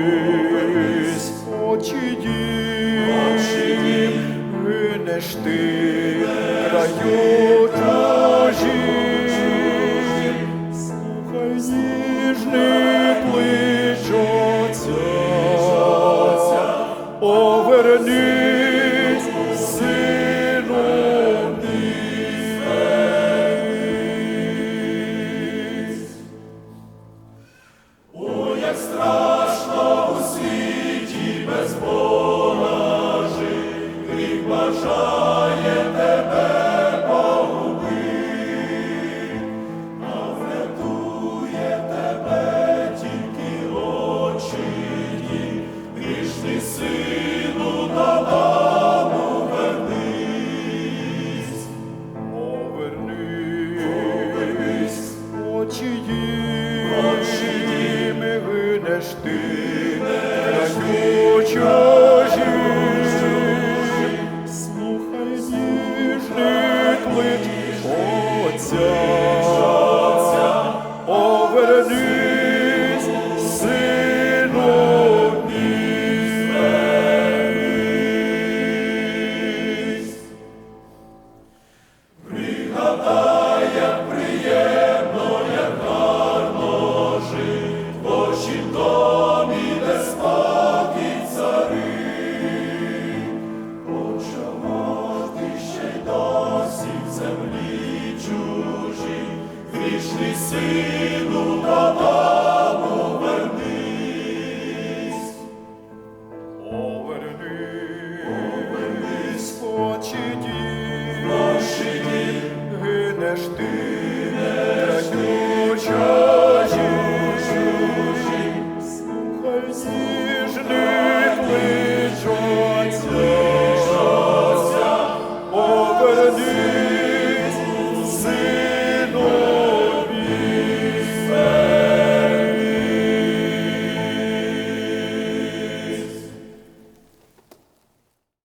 повернись, очі дім, гинеш ти. Краю. Без гріх бажає тебе погубити, а врятує тебе тільки очі, грішний сину додому вернись. Повернись, очі їм, ти, краю чужі. Слухай ніжний клик Отця, повернись, сину мій. Божім домі, грішний сину додому вернись. Повернись, повернись, очі дім, гинеш ти,